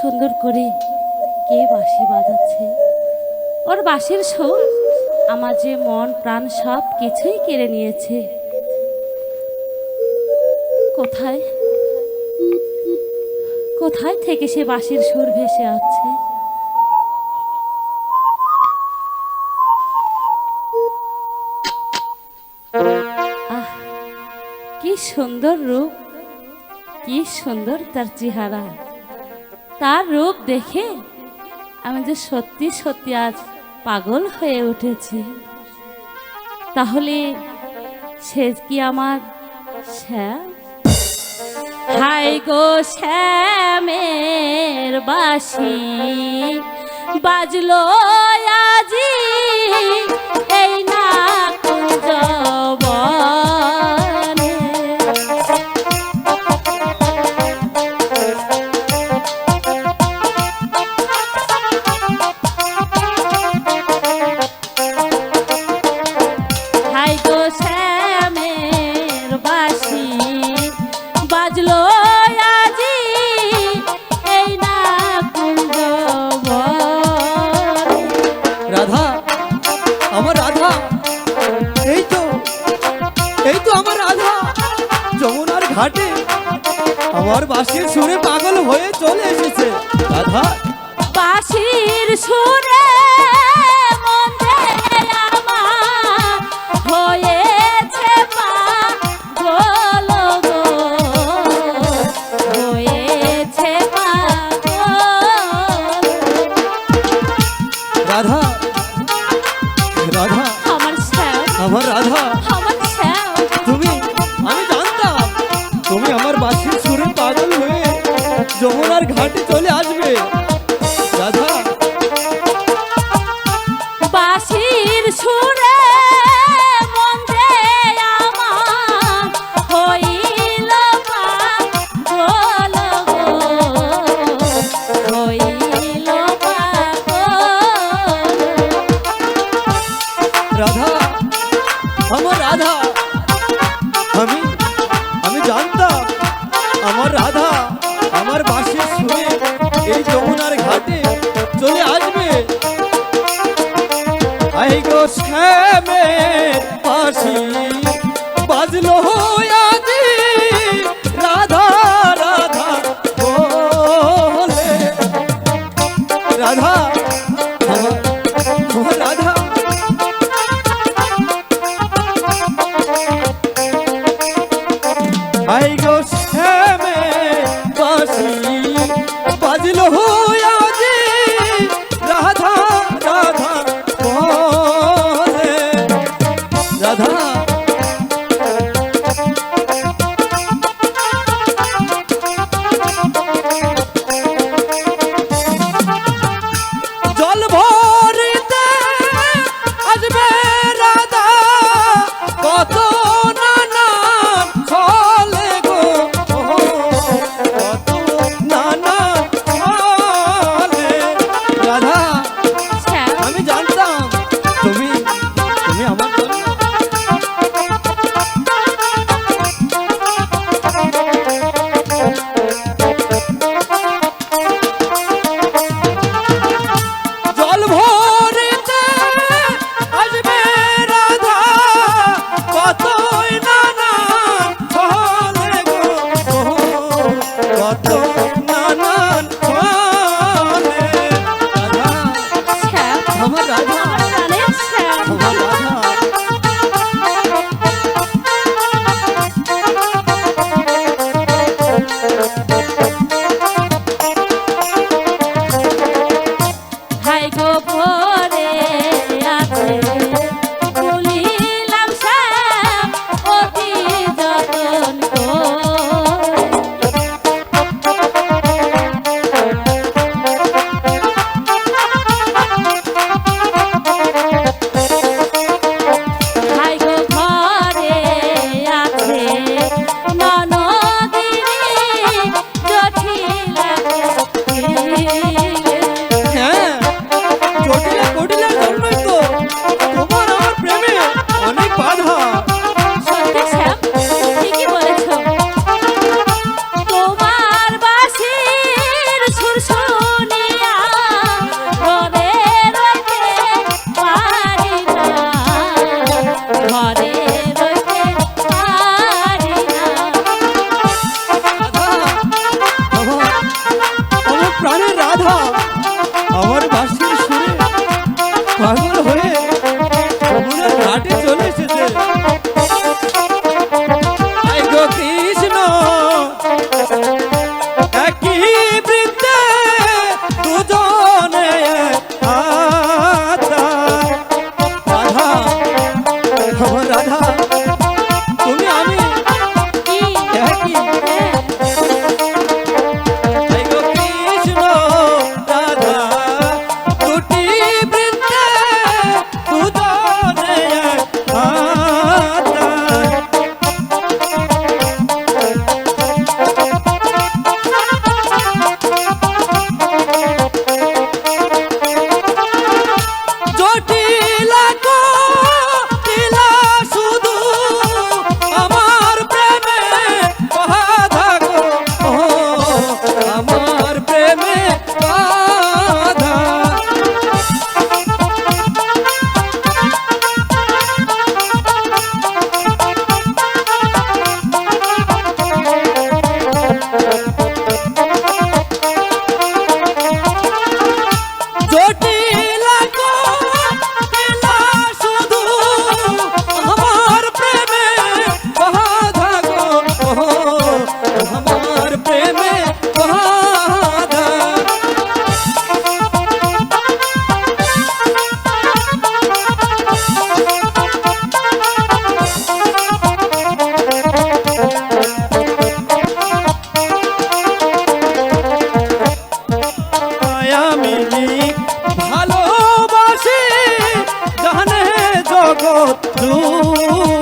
সুন্দর করে কে বাঁশি বাজাচ্ছে? ওর বাঁশির সুর আমার যে মন, প্রাণ সব কিছুই কেড়ে নিয়েছে। কোথায়? কোথায় থেকে সে বাঁশির সুর ভেসে আছে আহ, কি সুন্দর রূপ, কি সুন্দর তার চেহারা। তার রূপ দেখে আমি যে সত্যি সত্যি আজ পাগল হয়ে উঠেছি। তাহলে সে কি আমার শ্যাম? হাই গো শ্যামের বাসি, বাজলো আজি রাধা, আমার রাধা। এই তো এই তো আমার রাধা। যমুনার ঘাটে আমার বাসির সুরে পাগল হয়ে চলে এসেছে। রাধা। বাঁশির সুরে আমার বলবো জগৎ